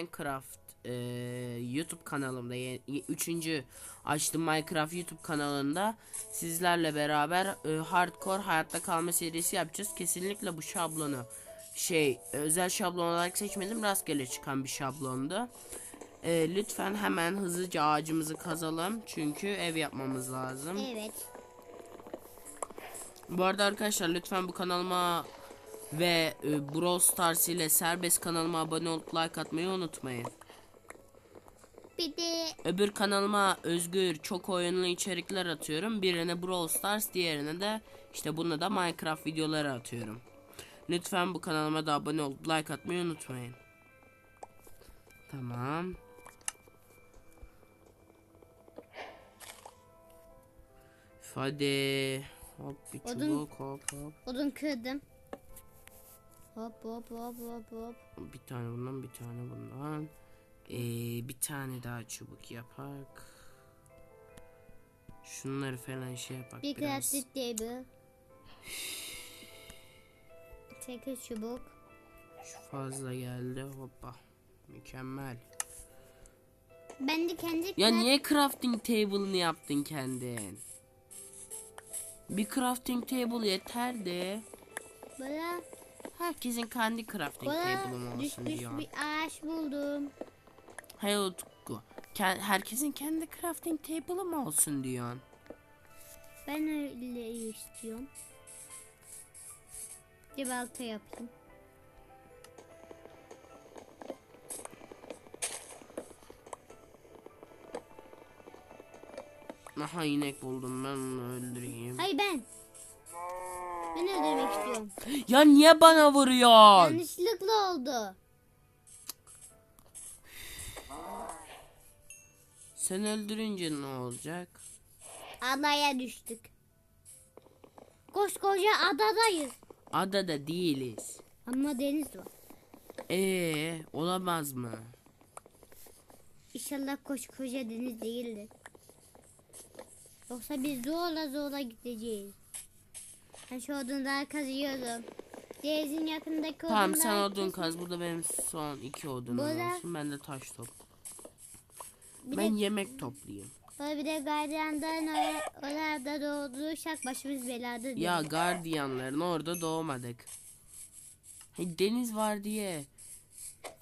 Minecraft e, YouTube kanalımda ye- ye- üçüncü açtım Minecraft YouTube kanalında sizlerle beraber e, hardcore hayatta kalma serisi yapacağız. Kesinlikle bu şablonu şey özel şablon olarak seçmedim rastgele çıkan bir şablondu. E, lütfen hemen hızlıca ağacımızı kazalım çünkü ev yapmamız lazım. Evet. Bu arada arkadaşlar lütfen bu kanalıma ve e, Brawl Stars ile serbest kanalıma abone olup like atmayı unutmayın. Bir de Öbür kanalıma özgür çok oyunlu içerikler atıyorum. Birine Brawl Stars, diğerine de işte buna da Minecraft videoları atıyorum. Lütfen bu kanalıma da abone olup like atmayı unutmayın. Tamam. Hadi. Hop bir Odun- çubuk hop hop. odun kırdım. Hop hop hop hop hop. Bir tane bundan bir tane bundan. Ee, bir tane daha çubuk yapak. Şunları falan şey yapak Bir biraz. crafting table. Sekiz çubuk. Şu fazla geldi hoppa. Mükemmel. Ben de kendi Ya niye crafting table'ını yaptın kendin? Bir crafting table yeterdi. bana, Herkesin kendi crafting table'ı bana olsun düşmüş diyor. bir ağaç buldum. Hayır Utku. Ken- Herkesin kendi crafting table'ı mı olsun diyorsun? Ben öyle istiyorum. Bir balta yapayım. Aha inek buldum ben onu öldüreyim. Hayır ben. Ben öldürmek istiyorum. Ya niye bana vuruyorsun? Yanlışlıkla oldu. Sen öldürünce ne olacak? Adaya düştük. Koskoca adadayız. Adada değiliz. Ama deniz var. Ee, olamaz mı? İnşallah koskoca deniz değildir. Yoksa biz zorla zorla gideceğiz. Ben şu odunları kazıyorum. Denizin yakındaki Tamam odunları sen odun kaz. Burada benim son iki odunum Burada- olsun. Ben de taş top. Bir Ben de, yemek toplayayım. böyle bir de gardiyandan or- oralarda doğduysak başımız belada değil. Ya gardiyanların orada doğmadık. Hey, deniz var diye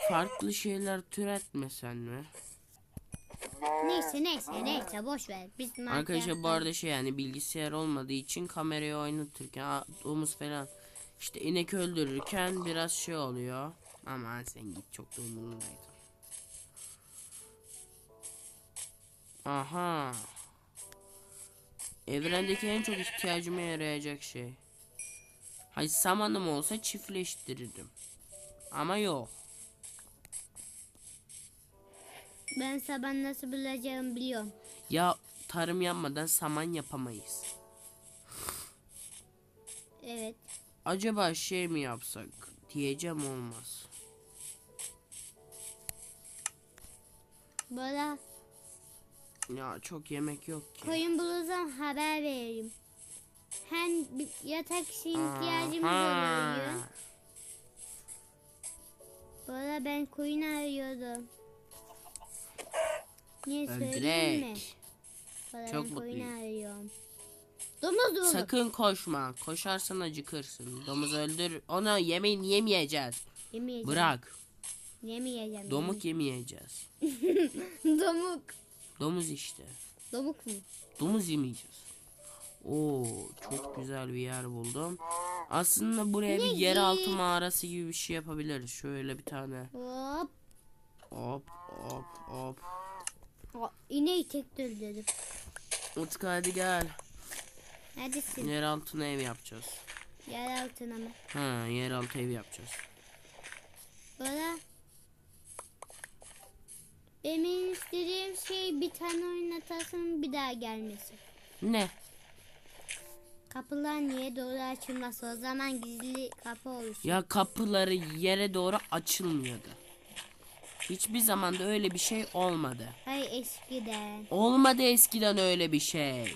farklı şeyler türetmesen mi? Neyse neyse neyse boş ver. Biz Arkadaşlar bu arada şey yani bilgisayar olmadığı için kamerayı oynatırken domuz falan işte inek öldürürken biraz şey oluyor. Aman sen git çok da umurumdaydı. Aha. Evrendeki en çok ihtiyacıma yarayacak şey. Hay samanım olsa çiftleştirirdim. Ama yok. Ben sabah nasıl bulacağımı biliyorum. Ya tarım yapmadan saman yapamayız. Evet. Acaba şey mi yapsak? Diyeceğim olmaz. Böyle Ya çok yemek yok ki. koyun bulursam haber veririm. Hem bir yatak için ihtiyacımız Aha. oluyor. Böyle ben koyun arıyordum. Niye söyleyeyim mi? Öldürek. Çok mutluyum. arıyorum. Domuz buldum. Sakın koşma. Koşarsan acıkırsın. Domuz öldür. Onu yemeğini yemeyeceğiz. Yemeyeceğim. Bırak. Yemeyeceğim. Domuk yemeyeceğiz. Domuk. Domuz işte. Domuk mu? Domuz yemeyeceğiz. Oo çok güzel bir yer buldum. Aslında buraya bir yeraltı mağarası gibi bir şey yapabiliriz. Şöyle bir tane. Hop hop hop. Aa, İneği tek dedim. Utku hadi gel. Neredesin? Yer altına ev yapacağız. Yer altına mı? Ha yeraltı ev yapacağız. Böyle benim istediğim şey bir tane oynatasın bir daha gelmesi. Ne? Kapılar niye doğru açılması o zaman gizli kapı oluşur. Ya kapıları yere doğru açılmıyordu. Hiçbir zaman da öyle bir şey olmadı. Hayır eskiden. Olmadı eskiden öyle bir şey.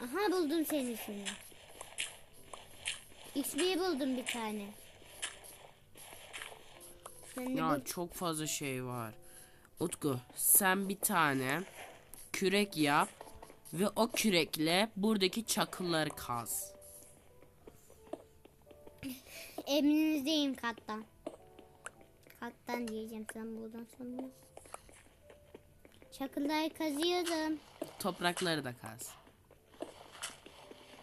Aha buldum senin ismini. XP buldum bir tane. De Ya bu- çok fazla şey var. Utku sen bir tane kürek yap ve o kürekle buradaki çakılları kaz. Emrinizdeyim kattan. Kattan diyeceğim sen buradan sonra. Çakılları kazıyorum. Toprakları da kaz.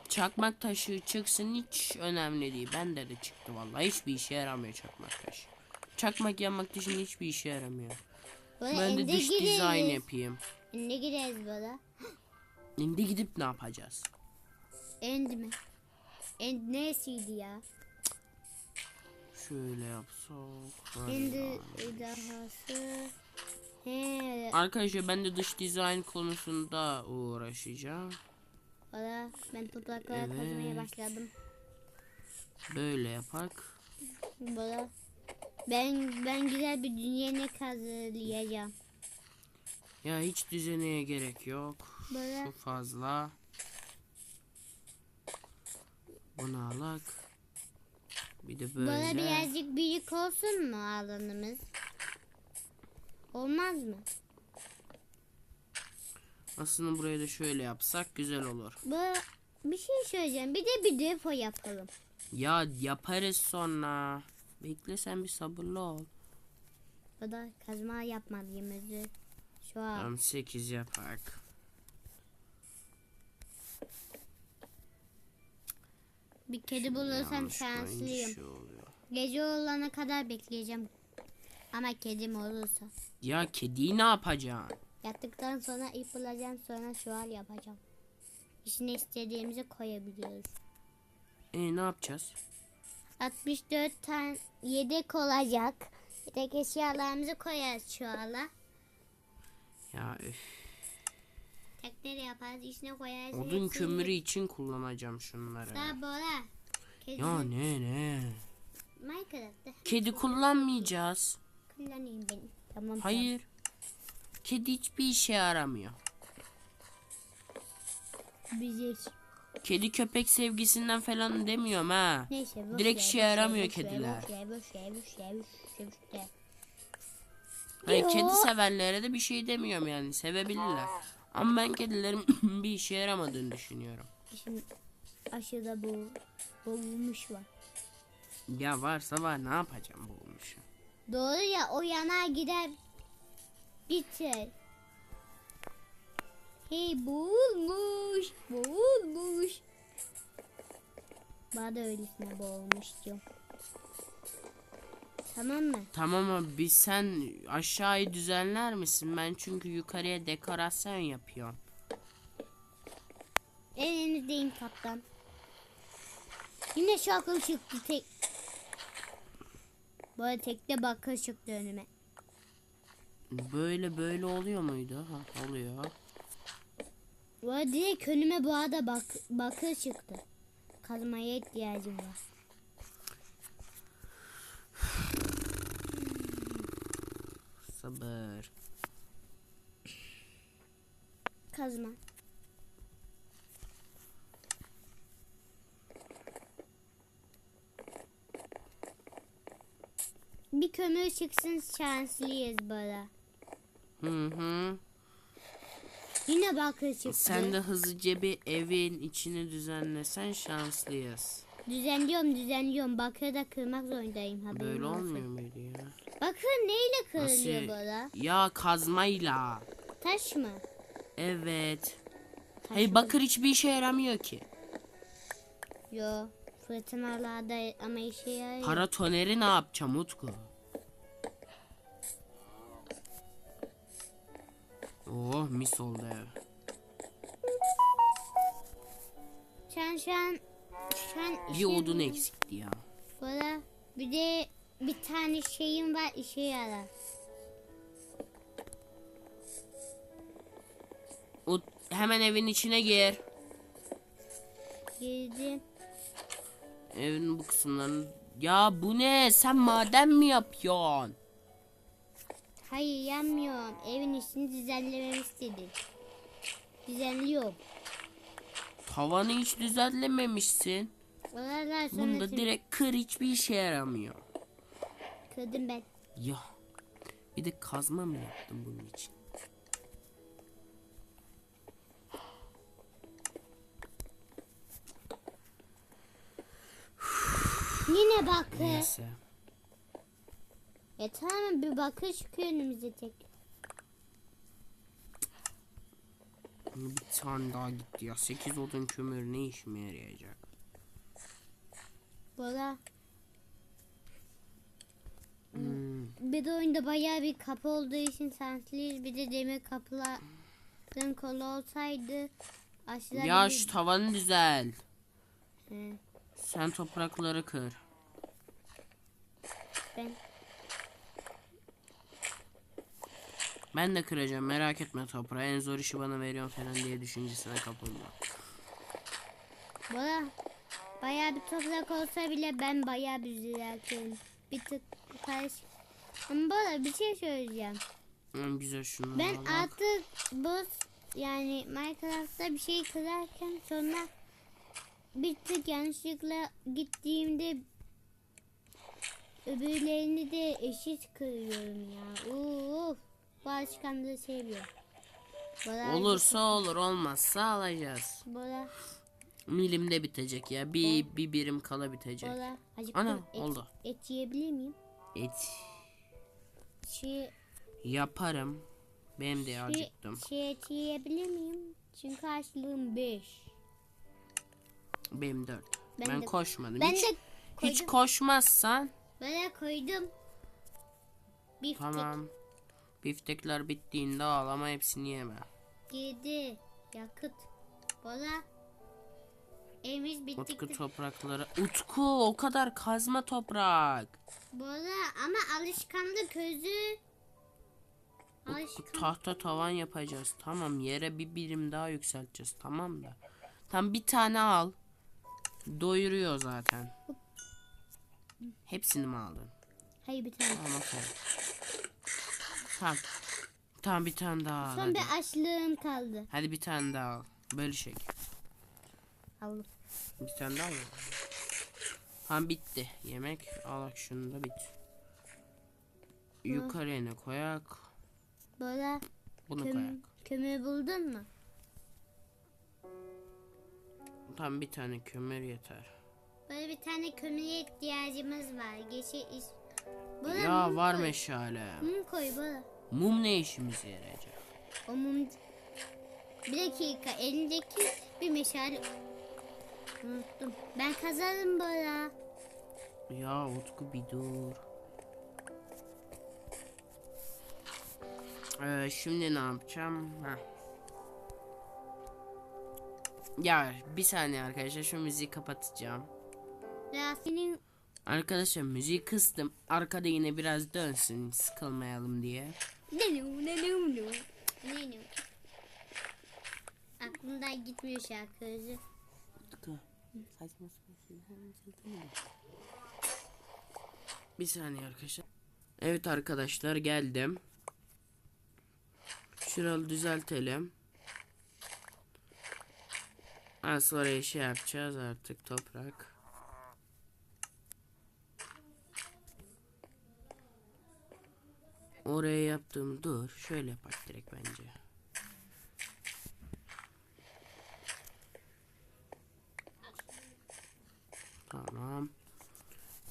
Çakmak taşı çıksın hiç önemli değil. Bende de çıktı vallahi. Hiçbir işe yaramıyor çakmak taşı. Çakmak yanmak dışında hiçbir işe yaramıyor. Böyle Ben de ende dış dizayn gireriz. yapayım. Ende gireriz böyle. Şimdi gidip ne yapacağız? End mi? End nesiydi ya? Şöyle yapsak. Böyle. dahası. He, Arkadaşlar ben de dış dizayn konusunda uğraşacağım. valla ben toprakları Evet. kazmaya başladım. Böyle yapak. Böyle. Ben ben güzel bir dünya ne kazılayacağım. Ya hiç düzeneye gerek yok. Böyle. Şu fazla. Bunu alak. Bir de böyle. Böyle birazcık büyük olsun mu alanımız? Olmaz mı? Aslında burayı da şöyle yapsak güzel olur. Böyle bir şey söyleyeceğim. Bir de bir depo yapalım. Ya yaparız sonra. Bekle sen bir sabırlı ol. O da kazma yapmalıyımızı. Şu an. Tamam 8 yapak. Bir kedi bulursam Yanlış şanslıyım. şey oluyor. Gece olana kadar bekleyeceğim. Ama kedim olursa. Ya kediyi ne yapacaksın? Yattıktan sonra ip bulacağım sonra şual yapacağım. İçine istediğimizi koyabiliyoruz. E ne yapacağız? 64 tane yedek olacak. Yedek eşyalarımızı koyarız şuala. Ya üf, Tekleri yaparız içine koyarız. odun hepsini- kömürü için kullanacağım şunları. Daha Bora. Kedi Ya ne ne? Minecraft'ta Kedi kullanmayacağız. kullanayım beni. Tamam. Hayır. Kedi hiçbir işe yaramıyor. tamam. Bizi Kedi köpek sevgisinden falan demiyorum ha. Neyse boş Direkt işe yaramıyor boş kediler. Boş. Hayır kedi severlere de bir şey demiyorum yani sevebilirler. Ama ben kedilerin bir işe yaramadığını düşünüyorum. Şimdi aşıda bu boğulmuş var. Ya varsa var ne yapacağım bu olmuş. Doğru ya o yana gider biter. Hey boğulmuş boğulmuş. Bana da öylesine boğulmuş diyorum. Tamam mı? Tamam ama bir sen aşağıyı düzenler misin? Ben çünkü yukarıya dekorasyon yapıyorum. Elinizdeyim kaptan. Yine şarkı çıktı tek. Böyle tekte bakır çıktı önüme. Böyle böyle oluyor muydu? Ha, oluyor. Böyle direkt önüme bu arada bak bakır çıktı. Kazmaya ihtiyacım var. Sabır. Kazma. Bir kömür çıksın şanslıyız bana. Hı hı. Yine bakır çıktı. Sen de hızlıca bir evin içini düzenlesen şanslıyız. Düzenliyorum düzenliyorum. Bakırı da kırmak zorundayım haberin Böyle olsun. olmuyor muydu ya? Bakır neyle kırılıyor Nasıl? bana? Ya kazmayla. Taş mı? Evet. Taş Hayır mı? bakır hiçbir işe yaramıyor ki. Yo. Fırtınalarda ama işe yarıyor. Para toneri ne yapacağım Utku? Oh mis oldu ev. An şu an Bir işe odun yarıyor. eksikti ya. Bana bir de bir tane şeyim var işe yarar. O hemen evin içine gir. Girdim. Evin bu kısımlarını. Ya bu ne? Sen maden mi yapıyorsun? Hayır yanmıyorum. Evin içini düzenlememi istedi. Düzenliyorum. Tavanı hiç düzenlememişsin. Oralar sonra Bunda direkt kır hiçbir işe yaramıyor. Kırdım ben. Ya. Bir de kazma mı yaptım bunun için? Yine bakır. Neyse. Ya tamam bir bakır çıkıyor önümüze tek. Bir tane daha gitti ya. 8 odun kömür ne işime yarayacak? Bora Hmm. bir de oyunda bayağı bir kapı olduğu için şanslıyız. Bir de demir kapıların kolu olsaydı aşağıda Ya şu tavanı düzel. He, Sen toprakları kır. ben Ben de kıracağım merak etme toprağı. En zor işi bana veriyorsun falan diye düşüncesine kapılma. Bora bayağı bir toprak olsa bile ben bayağı bir düzeltiyorum. Bir tık karış. Ama Bora bir şey söyleyeceğim. En güzel şunları Ben al bak. artık bu yani Minecraft'ta bir şey kırarken sonra bir tık yanlışlıkla gittiğimde öbürlerini de eşit kırıyorum ya. Uf. Bu alışkanlığı seviyorum. Bora, Olursa olur olmazsa alacağız. Bora, Milimde bitecek ya. Bir, bir birim kala bitecek. Bora. Acık Ana, et, oldu. Et yiyebilir miyim? Et Şey, yaparım. Benim de acıktım. şey et yiyebilir miyim? Çünkü açlığım 5. Benim dört. Ben, Ben de- koşmadım. Ben hiç, de hiç koşmazsan Böyle koydum. Biftek tamam. Biftekler bittiğinde al ama hepsini yeme. yedi. Yakıt. Bola. Evimiz Utku bittikten. toprakları. Utku o kadar kazma toprak. Bola ama alışkanlık özü. Alışkan. tahta tavan yapacağız. Tamam yere bir birim daha yükselteceğiz. Tamam da. Tam bir tane al. Doyuruyor zaten. Hepsini mi aldın? Hayır bir tane. Tamam. Tamam. Tamam bir tane daha al. Son Hadi. bir açlığım kaldı. hadi bir tane daha al. Böyle şey. Aldım. Bir tane daha al. Tamam bitti. Yemek. Al bak şunu da bit. Yukarıya ne koyak? Bola. Bunu Köm koyak. kömür buldun mu? Tam bir tane kömür yeter. Böyle bir tane kömüre ihtiyacımız var. Geçi is. Bola, ya var koy. meşale. Mum koy Bola. Mum ne işimize yarayacak? O mum... Bir dakika elindeki bir meşale... Unuttum. Ben kazarım Bora. Ya Utku bir dur. Ee, şimdi ne yapacağım? Heh. Ya bir saniye arkadaşlar şu müziği kapatacağım. Rafi'nin Arkadaşlar müziği kıstım. Arkada yine biraz dönsün sıkılmayalım diye. Aklımdan gitmiyor şarkı özü. Utku. Saçma sapan Bir saniye arkadaşlar. Evet arkadaşlar geldim. Şuralı düzeltelim. Ha, sonra şey yapacağız artık toprak. Oraya yaptığım dur. Şöyle yapak direkt bence. Tamam.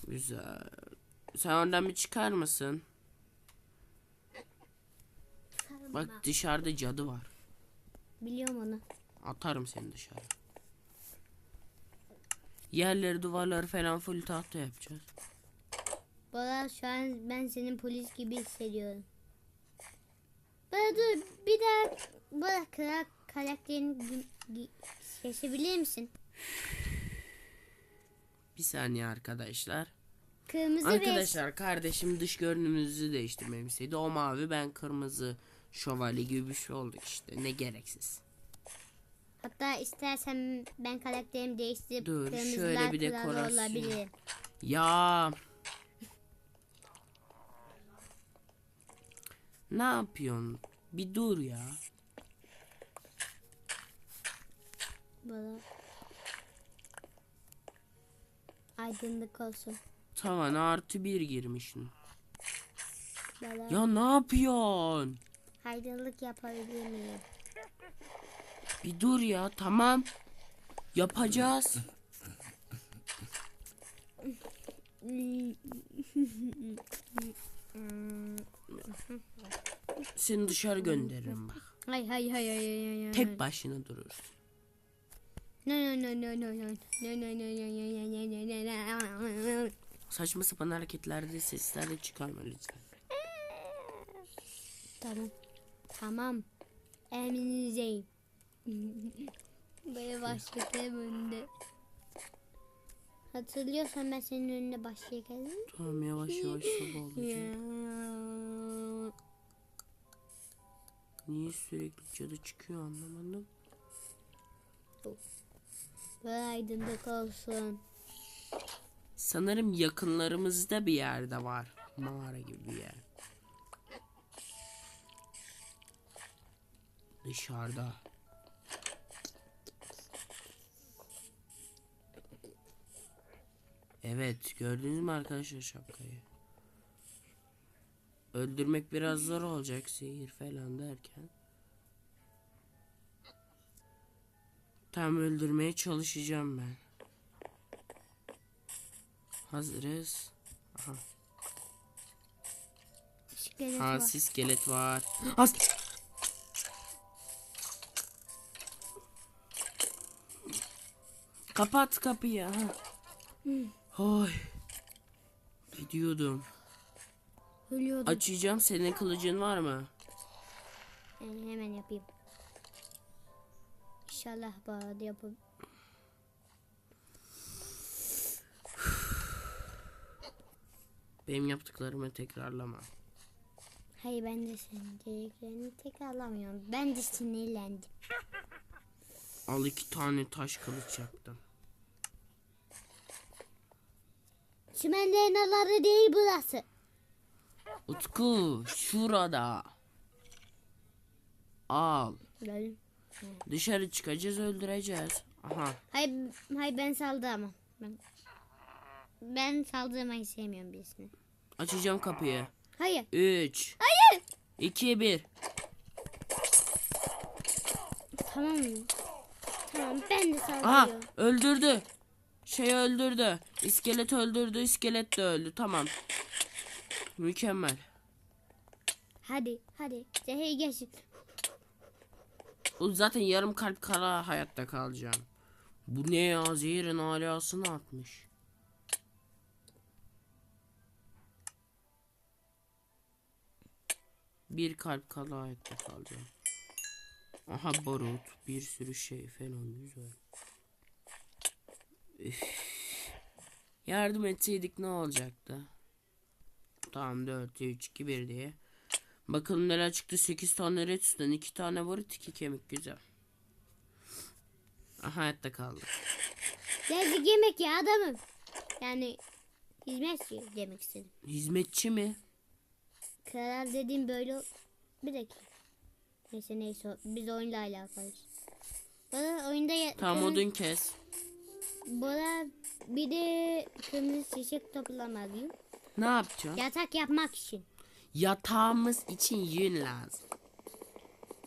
Güzel. Sen oradan bir çıkar mısın? Bak dışarıda cadı var. Biliyorum onu. Atarım seni dışarı. Yerleri duvarları falan full tahta yapacağız. Bora şu an ben senin polis gibi hissediyorum. Bora dur bir daha Bora kara karakterini seçebilir misin? Bir saniye arkadaşlar. Kırmızı ve Arkadaşlar kardeşim dış görünümümüzü değiştirmemi istedi. O mavi ben kırmızı şövalye gibi bir şey olduk işte. Ne gereksiz. hatta istersen ben karakterimi değiştirip Dur, kırmızılar şöyle bir kralı dekorasyon. olabilirim. Ya. Ne yapıyorsun? Bir dur ya. Bora. Aydınlık olsun. Tavana artı bir girmişsin. Bana Ya ne yapıyorsun? aydınlık yapabilir miyim? Bir dur ya tamam. Yapacağız. Seni dışarı gönderirim bak. Hay hay hay hay hay hay. Tek başına durursun. No no no no no no no no no no no no no no Saçma sapan hareketlerde sesler de çıkarma lütfen. Tamam. Tamam. Emrinizdeyim. Böyle başlıklarım önünde. Hatırlıyorsan ben senin önünde başlayacağım. Tamam yavaş yavaş sabah olacak. Niye sürekli cadı çıkıyor anlamadım. Böyle aydınlık olsun. Sanırım yakınlarımızda bir yerde var. Mağara gibi bir yer. Dışarıda. Evet gördünüz mü arkadaşlar şapkayı? Öldürmek biraz zor olacak seyir falan derken. Tam öldürmeye çalışacağım ben. Hazırız. Aha. İskelet Ha var. iskelet var. Has Kapat kapıyı. Ha. Oy. Gidiyordum. Ölüyordum. Açacağım. Senin kılıcın var mı? Yani hemen yapayım. İnşallah bu arada Benim yaptıklarımı tekrarlama. Hayır ben de senin dediklerini tekrarlamıyorum. Ben de sinirlendim. Al iki tane taş kılıç yaptım. Çimenlerin alanı değil burası. Utku şurada. Al. Gördüm. Dışarı çıkacağız öldüreceğiz. Aha. Hayır, hayır ben saldırmam. Ben, ben saldırmayı sevmiyorum birisine. Açacağım kapıyı. Hayır. 3 Hayır. 2 1 Tamam mı? Tamam ben de Aha saldırıyorum. öldürdü. Şey öldürdü. İskelet öldürdü. İskelet de öldü. Tamam. Mükemmel. Hadi hadi. Zehir geçin. O zaten yarım kalp kara hayatta kalacağım. Bu ne ya? Zehirin alasını atmış. Bir kalp kala hayatta kalacağım. Aha barut. Bir sürü şey falan güzel. Üf. Yardım etseydik ne olacaktı? Tamam 4 3 2 1 diye. Bakalım neler çıktı. 8 tane redstone, 2 tane barut, 2 kemik güzel. Aha hayatta kaldık. Geldik yemek ya adamım. Yani hizmetçi demek istedim. Hizmetçi mi? Kral dediğim böyle... Bir dakika. Neyse neyse biz oyunla alakalıyız. Bana oyunda Tamam kırmızı- odun kes. Bana bir de kırmızı çiçek toplamalıyım. Ne yapacağım? Yatak yapmak için. Yatağımız için yün lazım.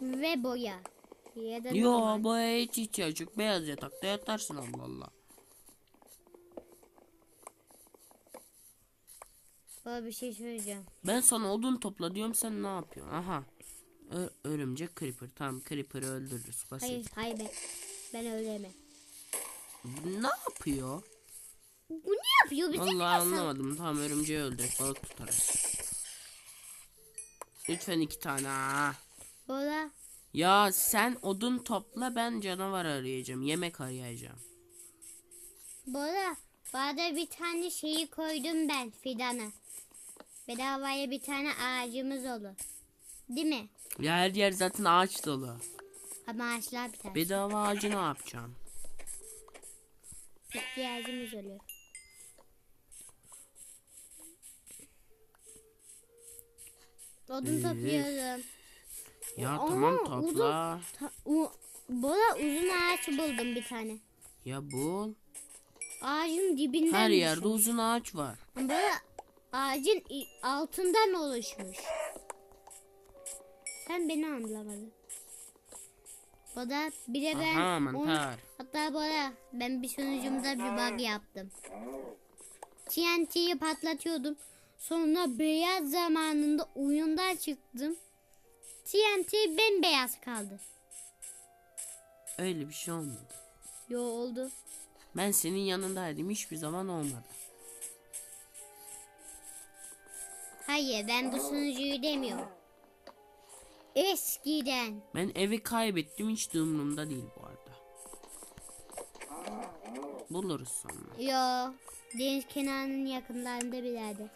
Ve boya. Ya da Yo bu hiç ihtiyaç yok. Beyaz yatakta yatarsın Allah Allah. Bana bir şey söyleyeceğim. Ben sana odun topla diyorum sen ne yapıyorsun? Aha. Ö- örümcek creeper. Tamam creeper'ı öldürürüz. Basit. Hayır hayır ben. Ben Bu Ne yapıyor? Bu ne yapıyor? Bize sal- anlamadım. Tamam örümceği öldürek balık tutarız. Lütfen iki tane. ha. Bora. Ya sen odun topla ben canavar arayacağım. Yemek arayacağım. Bora. Bana bir tane şeyi koydum ben fidanı. Bedavaya bir tane ağacımız olur. Değil mi? Ya her yer zaten ağaç dolu. Ama ağaçlar biter. Bedava ağacı ne yapacağım? İhtiyacımız olur. Odun topluyorum. Ya Aa, tamam uzun- topla. Ta- u- Bora uzun ağaç buldum bir tane. Ya bul. Ağacın dibinden Her yerde düşün. uzun ağaç var. Bora ağacın altından oluşmuş. Sen beni anlamadın. O da bir de ben Aha mantar. hatta Bora ben bir sonucumda bir bug yaptım. TNT'yi patlatıyordum. Sonra beyaz zamanında oyundan çıktım. TNT bembeyaz kaldı. Öyle bir şey olmadı. Yo oldu. Ben senin yanındaydım hiçbir zaman olmadı. Hayır ben bu sunucuyu demiyorum. Eskiden. Ben evi kaybettim hiç de umurumda değil bu arada. Buluruz sonra. Yo deniz kenarının yakınlarında bir yerde.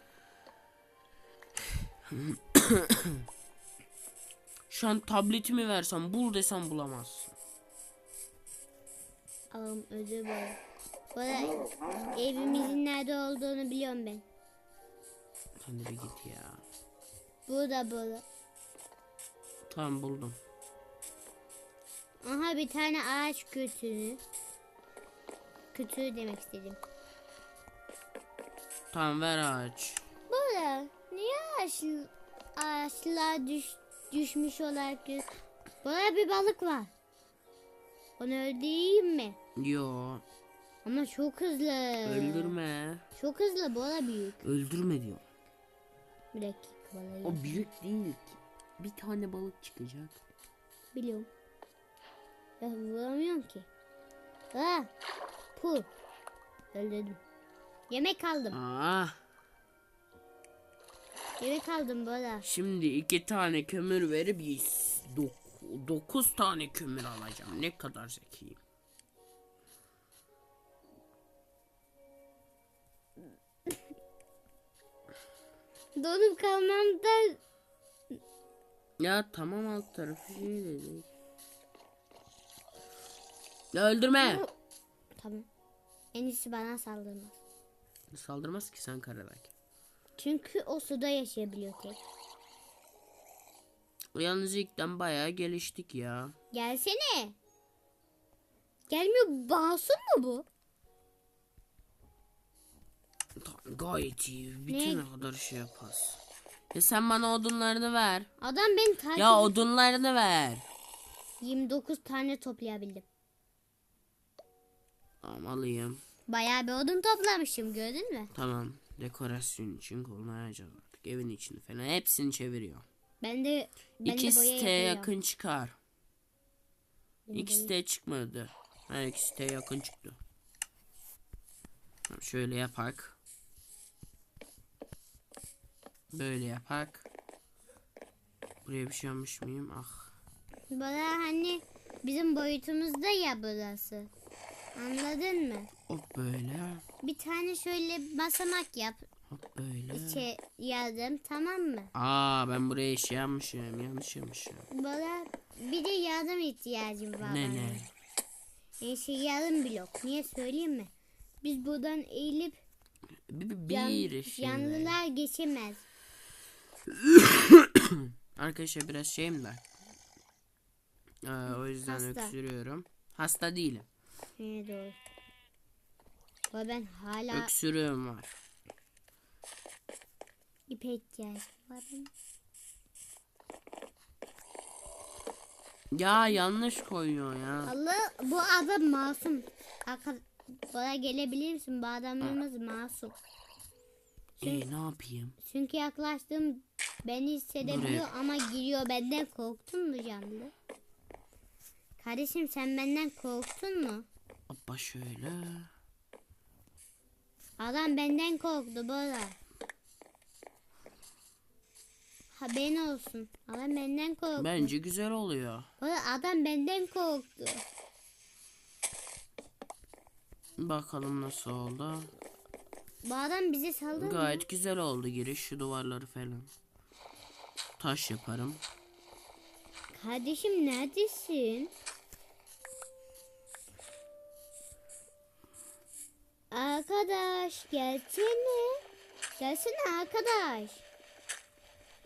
Şu an tabletimi versem bul desem bulamazsın. Allah'ım özür dilerim. Bu arada evimizin nerede olduğunu biliyorum ben. Sen de bir git ya. Burada burada. Tamam buldum. Aha bir tane ağaç kütüğü. Kütüğü demek istedim. Tamam ver ağaç. Burada niye ağaç, ağaçlar düş, düşmüş olarak gö- Burada bir balık var. Onu öldüreyim mi? Yo Ama çok hızlı. öldürme. Çok hızlı bola büyük. Öldürme diyor. Bir dakika balığı. O büyük değil ki. Bir tane balık çıkacak. Biliyorum. Ya vuramıyorum ki. Ah. Pu. Öldürdüm. Yemek aldım. Aa, Yemek aldım Bora. şimdi iki tane kömür verip yüz- dok- dokuz tane kömür alacağım. Ne kadar zekiyim. Donup kalmamda Ya tamam alt tarafı şey dedi. Ya öldürme. Tamam. En iyisi bana saldırmaz. Saldırmaz ki sen karadaki. Çünkü o suda yaşayabiliyor tek. Yalnız ilkten bayağı geliştik ya. Gelsene. Gelmiyor. Basın mu bu? Gayet iyi. Ne? Bitene kadar şey yaparız. Ya sen bana odunlarını ver. Adam beni takip Ya odunlarını ver. 29 tane toplayabildim. Tamam alayım. Bayağı bir odun toplamışım gördün mü? Tamam. Dekorasyon için kullanacağız artık. Evin içini falan hepsini çeviriyor. Ben de ben de boya siteye yapıyorum. yakın çıkar. İki siteye çıkmadı. Ha iki siteye yakın çıktı. Tamam, şöyle yapak. Böyle yapak. Buraya bir şey yapmış mıyım? Ah. Bana hani bizim boyutumuzda ya burası. Anladın mı? Hop böyle. Bir tane şöyle basamak yap. Hop böyle. İçe yardım tamam mı? Aa ben buraya şey yapmışım. Yanlış yapmışım. Bana bir de yardım ihtiyacım var. Ne bana. ne? Yani şey yarım blok. Niye söyleyeyim mi? Biz buradan eğilip Bir, bir, yan, bir şey. ver. yanlılar geçemez. Arkadaşlar biraz şeyim de. Ee, o yüzden Hasta. öksürüyorum. Hasta değilim. Ne doğru. Ama ben hala Öksürüğüm var. ipe ihtiyacım var. benim. Ya yanlış koyuyor ya. Allah bu adam masum. Arka, bana gelebilir misin? Bu adamımız masum. E ne yapayım? Çünkü yaklaştığım beni hissedebiliyor ama giriyor. Benden korktun mu canlı? Kardeşim sen benden korktun mu? Hoppa şöyle. Adam benden korktu Bora. Haberin olsun. Adam benden korktu. Bence güzel oluyor. Bora adam benden korktu. Bakalım nasıl oldu. Bu adam bize saldırdı. Gayet güzel oldu giriş şu duvarları falan. Taş yaparım. Kardeşim neredesin? Arkadaş gelsene. Gelsene arkadaş.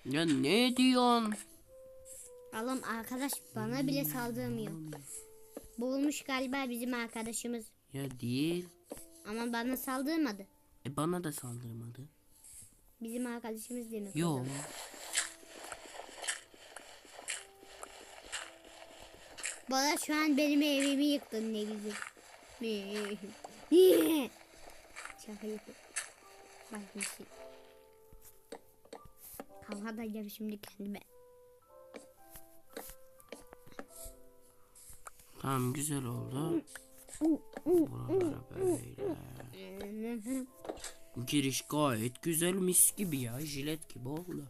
Ya ne diyorsun? Allah'ım arkadaş bana bile saldırmıyor. Boğulmuş galiba bizim arkadaşımız. Ya değil. Ama bana saldırmadı. E bana da saldırmadı. Bizim arkadaşımız demek. o Yo. zaman. Bana şu an benim evimi yıktın ne güzel. Şaka yapıyorum. Bak bir şey. Kavga dayacağım şimdi kendime. Tamam güzel oldu. Buralara böyle. Giriş gayet güzel mis gibi ya. Jilet gibi oldu.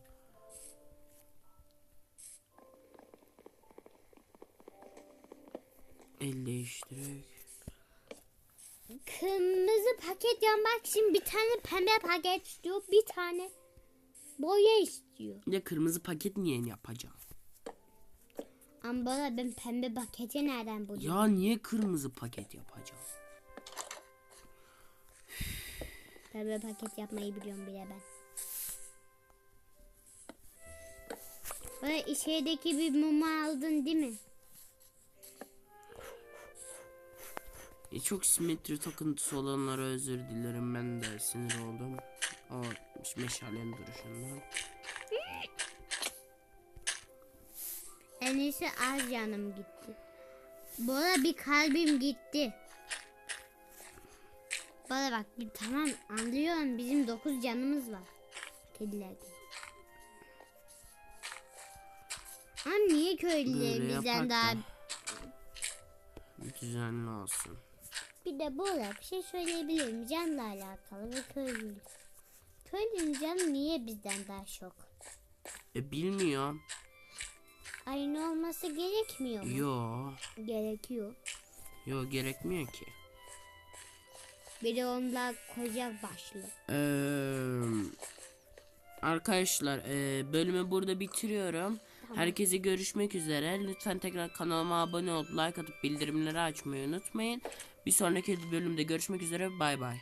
El değiştirerek. Kırmızı paket yanmak için bir tane pembe paket istiyor. Bir tane boya istiyor. De kırmızı paket niye yapacağım? Ama bana ben pembe paketi nereden bulacağım? Ya niye kırmızı paket yapacağım? Pembe paket yapmayı biliyorum bile ben. Bana içerideki bir mumu aldın değil mi? E, çok simetri takıntısı olanlara özür dilerim. Ben de sinir oldum. O meşalenin duruşundan. En iyisi az canım gitti. Bana bir kalbim gitti. Bana bak bir tamam anlıyorum bizim dokuz canımız var. Kedilerde. Ama niye köylüler Böyle bizden daha... da düzenli olsun. Bir de böyle bir şey söyleyebilirim. Canla alakalı ve köylülük. Köylünün canı niye bizden daha çok? E bilmiyorum. Aynı olması gerekmiyor mu? Yo. Gerekiyor. Yo gerekmiyor ki. Biri onda koca başlı. Eee, arkadaşlar eee, bölümü burada bitiriyorum. Herkese görüşmek üzere. Lütfen tekrar kanalıma abone olup like atıp bildirimleri açmayı unutmayın. Bir sonraki bölümde görüşmek üzere. Bay bay.